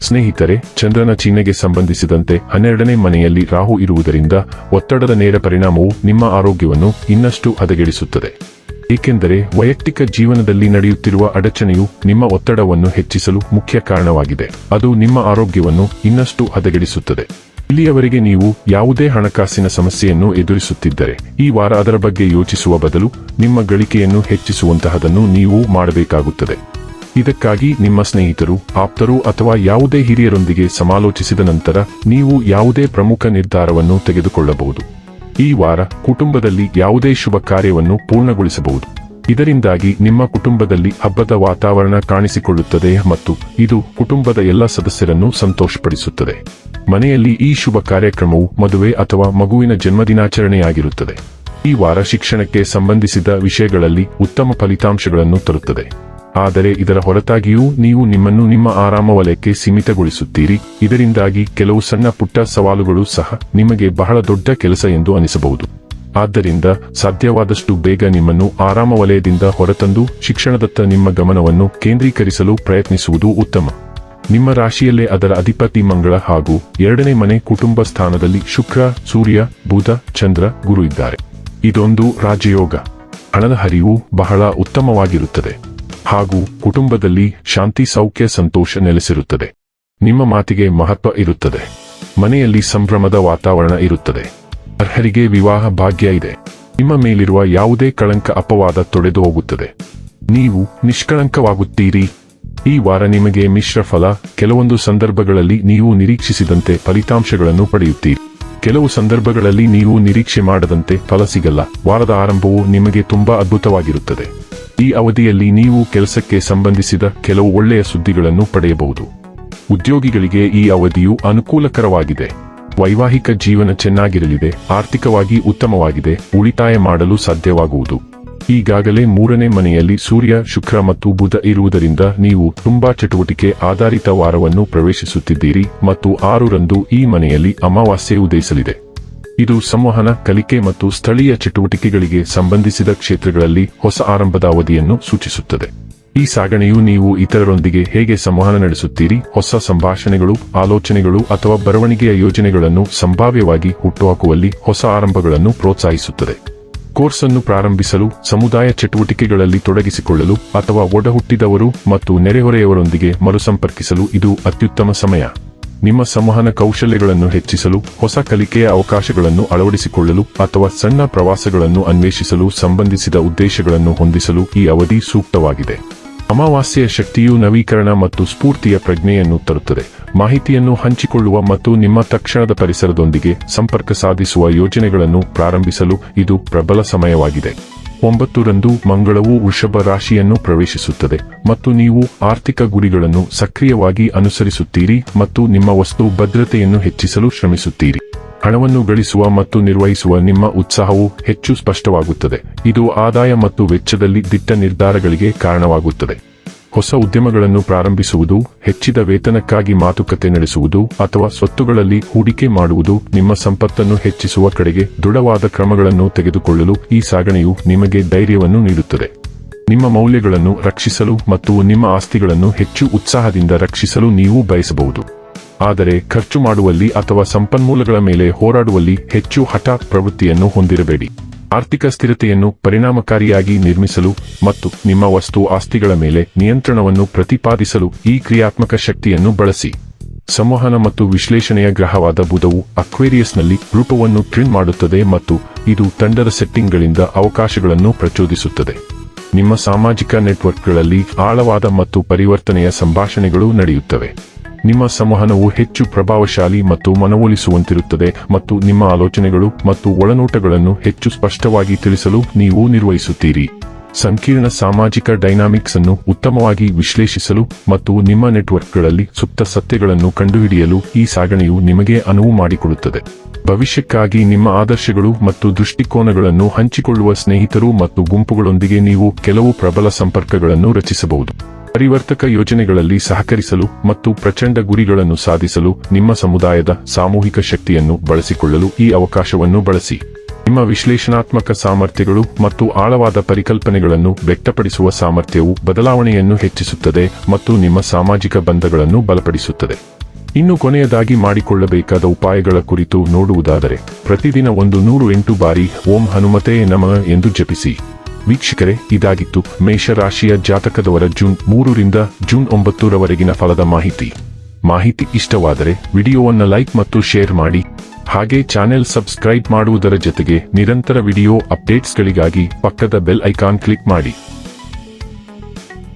ಸ್ನೇಹಿತರೆ, ಚಂದ್ರನ ಚಿಹ್ನೆಗೆ ಸಂಬಂಧಿಸಿದಂತೆ ಹನ್ನೆರಡನೇ ಮನೆಯಲ್ಲಿ ರಾಹು ಇರುವುದರಿಂದ ಒತ್ತಡದ ನೇರ ಪರಿಣಾಮವು ನಿಮ್ಮ ಆರೋಗ್ಯವನ್ನು ಇನ್ನಷ್ಟು ಹದಗೆಡಿಸುತ್ತದೆ. ಏಕೆಂದರೆ, ವೈಯಕ್ತಿಕ ಜೀವನದಲ್ಲಿ ನಡೆಯುತ್ತಿರುವ ಅಡಚಣೆಯು ನಿಮ್ಮ ಒತ್ತಡವನ್ನು ಹೆಚ್ಚಿಸಲು ಮುಖ್ಯ ಕಾರಣವಾಗಿದೆ. ಅದು ನಿಮ್ಮ ಆರೋಗ್ಯವನ್ನು ಇನ್ನಷ್ಟು ಹದಗೆಡಿಸುತ್ತದೆ. ಇಲ್ಲಿಯವರೆಗೆ ನೀವು ಯಾವುದೇ ಹಣಕಾಸಿನ ಸಮಸ್ಯೆಯನ್ನು ಎದುರಿಸುತ್ತಿದ್ದರೆ, ಈ ವಾರ ಅದರ ಬಗ್ಗೆ ಯೋಚಿಸುವ ಬದಲು ನಿಮ್ಮ ಗಳಿಕೆಯನ್ನು ಹೆಚ್ಚಿಸುವಂತಹದನ್ನು ನೀವು ಮಾಡಬೇಕಾಗುತ್ತದೆ. ಇದಕ್ಕಾಗಿ ನಿಮ್ಮ ಸ್ನೇಹಿತರು, ಆಪ್ತರು ಅಥವಾ ಯಾವುದೇ ಹಿರಿಯರೊಂದಿಗೆ ಸಮಾಲೋಚಿಸಿದ ನಂತರ ನೀವು ಯಾವುದೇ ಪ್ರಮುಖ ನಿರ್ಧಾರವನ್ನು ತೆಗೆದುಕೊಳ್ಳಬಹುದು. ಈ ವಾರ ಕುಟುಂಬದಲ್ಲಿ ಯಾವುದೇ ಶುಭ ಕಾರ್ಯವನ್ನು ಪೂರ್ಣಗೊಳಿಸಬಹುದು. ಇದರಿಂದಾಗಿ ನಿಮ್ಮ ಕುಟುಂಬದಲ್ಲಿ ಹಬ್ಬದ ವಾತಾವರಣ ಕಾಣಿಸಿಕೊಳ್ಳುತ್ತದೆ ಮತ್ತು ಇದು ಕುಟುಂಬದ ಎಲ್ಲ ಸದಸ್ಯರನ್ನು ಸಂತೋಷಪಡಿಸುತ್ತದೆ. ಮನೆಯಲ್ಲಿ ಈ ಶುಭ ಕಾರ್ಯಕ್ರಮವು ಮದುವೆ ಅಥವಾ ಮಗುವಿನ ಜನ್ಮದಿನಾಚರಣೆಯಾಗಿರುತ್ತದೆ. ಈ ವಾರ ಶಿಕ್ಷಣಕ್ಕೆ ಸಂಬಂಧಿಸಿದ ವಿಷಯಗಳಲ್ಲಿ ಉತ್ತಮ ಫಲಿತಾಂಶಗಳನ್ನು ತರುತ್ತದೆ. ಆದರೆ ಇದರ ಹೊರತಾಗಿಯೂ ನೀವು ನಿಮ್ಮನ್ನು ನಿಮ್ಮ ಆರಾಮ ವಲಯಕ್ಕೆ ಸೀಮಿತಗೊಳಿಸುತ್ತೀರಿ. ಇದರಿಂದಾಗಿ ಕೆಲವು ಸಣ್ಣ ಪುಟ್ಟ ಸವಾಲುಗಳು ಸಹ ನಿಮಗೆ ಬಹಳ ದೊಡ್ಡ ಕೆಲಸ ಎಂದು ಅನಿಸಬಹುದು. ಆದ್ದರಿಂದ ಸಾಧ್ಯವಾದಷ್ಟು ಬೇಗ ನಿಮ್ಮನ್ನು ಆರಾಮ ವಲಯದಿಂದ ಹೊರತಂದು ಶಿಕ್ಷಣದತ್ತ ನಿಮ್ಮ ಗಮನವನ್ನು ಕೇಂದ್ರೀಕರಿಸಲು ಪ್ರಯತ್ನಿಸುವುದು ಉತ್ತಮ. ನಿಮ್ಮ ರಾಶಿಯಲ್ಲೇ ಅದರ ಅಧಿಪತಿ ಮಂಗಳ ಹಾಗೂ ಎರಡನೇ ಮನೆ ಕುಟುಂಬ ಸ್ಥಾನದಲ್ಲಿ ಶುಕ್ರ, ಸೂರ್ಯ, ಬುಧ, ಚಂದ್ರ, ಗುರು ಇದ್ದಾರೆ. ಇದೊಂದು ರಾಜಯೋಗ. ಹಣದ ಹರಿವು ಬಹಳ ಉತ್ತಮವಾಗಿರುತ್ತದೆ. ಹಾಗೂ ಕುಟುಂಬದಲ್ಲಿ ಶಾಂತಿ, ಸೌಖ್ಯ, ಸಂತೋಷ ನೆಲೆಸಿರುತ್ತದೆ. ನಿಮ್ಮ ಮಾತಿಗೆ ಮಹತ್ವ ಇರುತ್ತದೆ. ಮನೆಯಲ್ಲಿ ಸಂಭ್ರಮದ ವಾತಾವರಣ ಇರುತ್ತದೆ. ಅರ್ಹರಿಗೆ ವಿವಾಹ ಭಾಗ್ಯ ಇದೆ. ನಿಮ್ಮ ಮೇಲಿರುವ ಯಾವುದೇ ಕಳಂಕ ಅಪವಾದ ತೊಡೆದು ಹೋಗುತ್ತದೆ. ನೀವು ನಿಷ್ಕಳಂಕವಾಗುತ್ತೀರಿ. ಈ ವಾರ ನಿಮಗೆ ಮಿಶ್ರ ಫಲ, ಕೆಲವೊಂದು ಸಂದರ್ಭಗಳಲ್ಲಿ ನೀವು ನಿರೀಕ್ಷಿಸಿದಂತೆ ಫಲಿತಾಂಶಗಳನ್ನು ಪಡೆಯುತ್ತೀರಿ. ಕೆಲವು ಸಂದರ್ಭಗಳಲ್ಲಿ ನೀವು ನಿರೀಕ್ಷೆ ಮಾಡದಂತೆ ಫಲ ಸಿಗಲ್ಲ. ವಾರದ ಆರಂಭವು ನಿಮಗೆ ತುಂಬಾ ಅದ್ಭುತವಾಗಿರುತ್ತದೆ. ಈ ಅವಧಿಯಲ್ಲಿ ನೀವು ಕೆಲಸಕ್ಕೆ ಸಂಬಂಧಿಸಿದ ಕೆಲವು ಒಳ್ಳೆಯ ಸುದ್ದಿಗಳನ್ನು ಪಡೆಯಬಹುದು. ಉದ್ಯೋಗಿಗಳಿಗೆ ಈ ಅವಧಿಯು ಅನುಕೂಲಕರವಾಗಿದೆ. ವೈವಾಹಿಕ ಜೀವನ ಚೆನ್ನಾಗಿರಲಿದೆ, ಆರ್ಥಿಕವಾಗಿ ಉತ್ತಮವಾಗಿದೆ, ಉಳಿತಾಯ ಮಾಡಲು ಸಾಧ್ಯವಾಗುವುದು. ಈಗಾಗಲೇ ಮೂರನೇ ಮನೆಯಲ್ಲಿ ಸೂರ್ಯ, ಶುಕ್ರ ಮತ್ತು ಬುಧ ಇರುವುದರಿಂದ ನೀವು ತುಂಬಾ ಚಟುವಟಿಕೆ ಆಧಾರಿತ ವಾರವನ್ನು ಪ್ರವೇಶಿಸುತ್ತಿದ್ದೀರಿ ಮತ್ತು ಆರರಂದು ಈ ಮನೆಯಲ್ಲಿ ಅಮಾವಾಸ್ಯೆ ಉದಯಿಸಲಿದೆ. ಇದು ಸಂವಹನ, ಕಲಿಕೆ ಮತ್ತು ಸ್ಥಳೀಯ ಚಟುವಟಿಕೆಗಳಿಗೆ ಸಂಬಂಧಿಸಿದ ಕ್ಷೇತ್ರಗಳಲ್ಲಿ ಹೊಸ ಆರಂಭದ ಅವಧಿಯನ್ನು ಸೂಚಿಸುತ್ತದೆ. ಈ ಸಾಗಣೆಯು ನೀವು ಇತರರೊಂದಿಗೆ ಹೇಗೆ ಸಂವಹನ ನಡೆಸುತ್ತೀರಿ, ಹೊಸ ಸಂಭಾಷಣೆಗಳು, ಆಲೋಚನೆಗಳು ಅಥವಾ ಬರವಣಿಗೆಯ ಯೋಜನೆಗಳನ್ನು ಸಂಭಾವ್ಯವಾಗಿ ಹುಟ್ಟುಹಾಕುವಲ್ಲಿ ಹೊಸ ಆರಂಭಗಳನ್ನು ಪ್ರೋತ್ಸಾಹಿಸುತ್ತದೆ. ಕೋರ್ಸ್ ಅನ್ನು ಪ್ರಾರಂಭಿಸಲು, ಸಮುದಾಯ ಚಟುವಟಿಕೆಗಳಲ್ಲಿ ತೊಡಗಿಸಿಕೊಳ್ಳಲು ಅಥವಾ ಒಡಹುಟ್ಟಿದವರು ಮತ್ತು ನೆರೆಹೊರೆಯವರೊಂದಿಗೆ ಮರುಸಂಪರ್ಕಿಸಲು ಇದು ಅತ್ಯುತ್ತಮ ಸಮಯ. ನಿಮ್ಮ ಸಂವಹನ ಕೌಶಲ್ಯಗಳನ್ನು ಹೆಚ್ಚಿಸಲು, ಹೊಸ ಕಲಿಕೆಯ ಅವಕಾಶಗಳನ್ನು ಅಳವಡಿಸಿಕೊಳ್ಳಲು ಅಥವಾ ಸಣ್ಣ ಪ್ರವಾಸಗಳನ್ನು ಅನ್ವೇಷಿಸಲು ಸಂಬಂಧಿಸಿದ ಉದ್ದೇಶಗಳನ್ನು ಹೊಂದಿಸಲು ಈ ಅವಧಿ ಸೂಕ್ತವಾಗಿದೆ. ಅಮಾವಾಸ್ಯೆಯ ಶಕ್ತಿಯು ನವೀಕರಣ ಮತ್ತು ಸ್ಫೂರ್ತಿಯ ಪ್ರಜ್ಞೆಯನ್ನು ತರುತ್ತದೆ. ಮಾಹಿತಿಯನ್ನು ಹಂಚಿಕೊಳ್ಳುವ ಮತ್ತು ನಿಮ್ಮ ತಕ್ಷಣದ ಪರಿಸರದೊಂದಿಗೆ ಸಂಪರ್ಕ ಸಾಧಿಸುವ ಯೋಜನೆಗಳನ್ನು ಪ್ರಾರಂಭಿಸಲು ಇದು ಪ್ರಬಲ ಸಮಯವಾಗಿದೆ. ಒಂಬತ್ತರಂದು ಮಂಗಳವು ವೃಷಭ ರಾಶಿಯನ್ನು ಪ್ರವೇಶಿಸುತ್ತದೆ. ಮತ್ತು ನೀವು ಆರ್ಥಿಕ ಗುರಿಗಳನ್ನು ಸಕ್ರಿಯವಾಗಿ ಅನುಸರಿಸುತ್ತೀರಿ ಮತ್ತು ನಿಮ್ಮ ವಸ್ತು ಭದ್ರತೆಯನ್ನು ಹೆಚ್ಚಿಸಲು ಶ್ರಮಿಸುತ್ತೀರಿ. ಹಣವನ್ನು ಗಳಿಸುವ ಮತ್ತು ನಿರ್ವಹಿಸುವ ನಿಮ್ಮ ಉತ್ಸಾಹವು ಹೆಚ್ಚು ಸ್ಪಷ್ಟವಾಗುತ್ತದೆ. ಇದು ಆದಾಯ ಮತ್ತು ವೆಚ್ಚದಲ್ಲಿ ದಿಟ್ಟ ನಿರ್ಧಾರಗಳಿಗೆ ಕಾರಣವಾಗುತ್ತದೆ. ಹೊಸ ಉದ್ಯಮಗಳನ್ನು ಪ್ರಾರಂಭಿಸುವುದು, ಹೆಚ್ಚಿದ ವೇತನಕ್ಕಾಗಿ ಮಾತುಕತೆ ನಡೆಸುವುದು ಅಥವಾ ಸ್ವತ್ತುಗಳಲ್ಲಿ ಹೂಡಿಕೆ ಮಾಡುವುದು ನಿಮ್ಮ ಸಂಪತ್ತನ್ನು ಹೆಚ್ಚಿಸುವ ಕಡೆಗೆ ದೃಢವಾದ ಕ್ರಮಗಳನ್ನು ತೆಗೆದುಕೊಳ್ಳಲು ಈ ಸಾಗಣೆಯು ನಿಮಗೆ ಧೈರ್ಯವನ್ನು ನೀಡುತ್ತದೆ. ನಿಮ್ಮ ಮೌಲ್ಯಗಳನ್ನು ರಕ್ಷಿಸಲು ಮತ್ತು ನಿಮ್ಮ ಆಸ್ತಿಗಳನ್ನು ಹೆಚ್ಚು ಉತ್ಸಾಹದಿಂದ ರಕ್ಷಿಸಲು ನೀವು ಬಯಸಬಹುದು. ಆದರೆ ಖರ್ಚು ಮಾಡುವಲ್ಲಿ ಅಥವಾ ಸಂಪನ್ಮೂಲಗಳ ಮೇಲೆ ಹೋರಾಡುವಲ್ಲಿ ಹೆಚ್ಚು ಹಠಾತ್ ಪ್ರವೃತ್ತಿಯನ್ನು ಹೊಂದಿರಬೇಡಿ. ಆರ್ಥಿಕ ಸ್ಥಿರತೆಯನ್ನು ಪರಿಣಾಮಕಾರಿಯಾಗಿ ನಿರ್ಮಿಸಲು ಮತ್ತು ನಿಮ್ಮ ವಸ್ತು ಆಸ್ತಿಗಳ ಮೇಲೆ ನಿಯಂತ್ರಣವನ್ನು ಪ್ರತಿಪಾದಿಸಲು ಈ ಕ್ರಿಯಾತ್ಮಕ ಶಕ್ತಿಯನ್ನು ಬಳಸಿ. ಸಂವಹನ ಮತ್ತು ವಿಶ್ಲೇಷಣೆಯ ಗ್ರಹವಾದ ಬುಧವು ಅಕ್ವೇರಿಯಸ್ನಲ್ಲಿ ರೂಪವನ್ನು ಟ್ರಿಮ್ ಮಾಡುತ್ತದೆ ಮತ್ತು ಇದು ತಂಡದ ಸೆಟ್ಟಿಂಗ್ಗಳಿಂದ ಅವಕಾಶಗಳನ್ನು ಪ್ರಚೋದಿಸುತ್ತದೆ. ನಿಮ್ಮ ಸಾಮಾಜಿಕ ನೆಟ್ವರ್ಕ್ಗಳಲ್ಲಿ ಆಳವಾದ ಮತ್ತು ಪರಿವರ್ತನೆಯ ಸಂಭಾಷಣೆಗಳು ನಡೆಯುತ್ತವೆ. ನಿಮ್ಮ ಸಂವಹನವು ಹೆಚ್ಚು ಪ್ರಭಾವಶಾಲಿ ಮತ್ತು ಮನವೊಲಿಸುವಂತಿರುತ್ತದೆ ಮತ್ತು ನಿಮ್ಮ ಆಲೋಚನೆಗಳು ಮತ್ತು ಒಳನೋಟಗಳನ್ನು ಹೆಚ್ಚು ಸ್ಪಷ್ಟವಾಗಿ ತಿಳಿಸಲು ನೀವು ನಿರ್ವಹಿಸುತ್ತೀರಿ. ಸಂಕೀರ್ಣ ಸಾಮಾಜಿಕ ಡೈನಾಮಿಕ್ಸ್ ಅನ್ನು ಉತ್ತಮವಾಗಿ ವಿಶ್ಲೇಷಿಸಲು ಮತ್ತು ನಿಮ್ಮ ನೆಟ್ವರ್ಕ್ಗಳಲ್ಲಿ ಸುಪ್ತ ಸತ್ಯಗಳನ್ನು ಕಂಡುಹಿಡಿಯಲು ಈ ಸಾಗಣೆಯು ನಿಮಗೆ ಅನುವು ಮಾಡಿಕೊಡುತ್ತದೆ. ಭವಿಷ್ಯಕ್ಕಾಗಿ ನಿಮ್ಮ ಆದರ್ಶಗಳು ಮತ್ತು ದೃಷ್ಟಿಕೋನಗಳನ್ನು ಹಂಚಿಕೊಳ್ಳುವ ಸ್ನೇಹಿತರು ಮತ್ತು ಗುಂಪುಗಳೊಂದಿಗೆ ನೀವು ಕೆಲವು ಪ್ರಬಲ ಸಂಪರ್ಕಗಳನ್ನು ರಚಿಸಬಹುದು. ಪರಿವರ್ತಕ ಯೋಜನೆಗಳಲ್ಲಿ ಸಹಕರಿಸಲು ಮತ್ತು ಪ್ರಚಂಡ ಗುರಿಗಳನ್ನು ಸಾಧಿಸಲು ನಿಮ್ಮ ಸಮುದಾಯದ ಸಾಮೂಹಿಕ ಶಕ್ತಿಯನ್ನು ಬಳಸಿಕೊಳ್ಳಲು ಈ ಅವಕಾಶವನ್ನು ಬಳಸಿ. ನಿಮ್ಮ ವಿಶ್ಲೇಷಣಾತ್ಮಕ ಸಾಮರ್ಥ್ಯಗಳು ಮತ್ತು ಆಳವಾದ ಪರಿಕಲ್ಪನೆಗಳನ್ನು ವ್ಯಕ್ತಪಡಿಸುವ ಸಾಮರ್ಥ್ಯವು ಬದಲಾವಣೆಯನ್ನು ಹೆಚ್ಚಿಸುತ್ತದೆ ಮತ್ತು ನಿಮ್ಮ ಸಾಮಾಜಿಕ ಬಂಧಗಳನ್ನು ಬಲಪಡಿಸುತ್ತದೆ. ಇನ್ನು ಕೊನೆಯದಾಗಿ ಮಾಡಿಕೊಳ್ಳಬೇಕಾದ ಉಪಾಯಗಳ ಕುರಿತು ನೋಡುವುದಾದರೆ, ಪ್ರತಿದಿನ ಒಂದು ನೂರು ಎಂಟು ಬಾರಿ ಓಂ ಹನುಮತೇ ನಮ ಎಂದು ಜಪಿಸಿ. ವೀಕ್ಷಕರೇ, ಇದಾಗಿತ್ತು ಮೇಷರಾಶಿಯ ಜಾತಕದವರ ಜೂನ್ ಮೂರರಿಂದ ಜೂನ್ ಒಂಬತ್ತರವರೆಗಿನ ಫಲದ ಮಾಹಿತಿ. ಮಾಹಿತಿ ಇಷ್ಟವಾದರೆ ವಿಡಿಯೋವನ್ನು ಲೈಕ್ ಮತ್ತು ಶೇರ್ ಮಾಡಿ. ಹಾಗೆ ಚಾನೆಲ್ ಸಬ್ಸ್ಕ್ರೈಬ್ ಮಾಡುವುದರ ಜೊತೆಗೆ ನಿರಂತರ ವಿಡಿಯೋ ಅಪ್ಡೇಟ್ಸ್ಗಳಿಗಾಗಿ ಪಕ್ಕದ ಬೆಲ್ ಐಕಾನ್ ಕ್ಲಿಕ್ ಮಾಡಿ.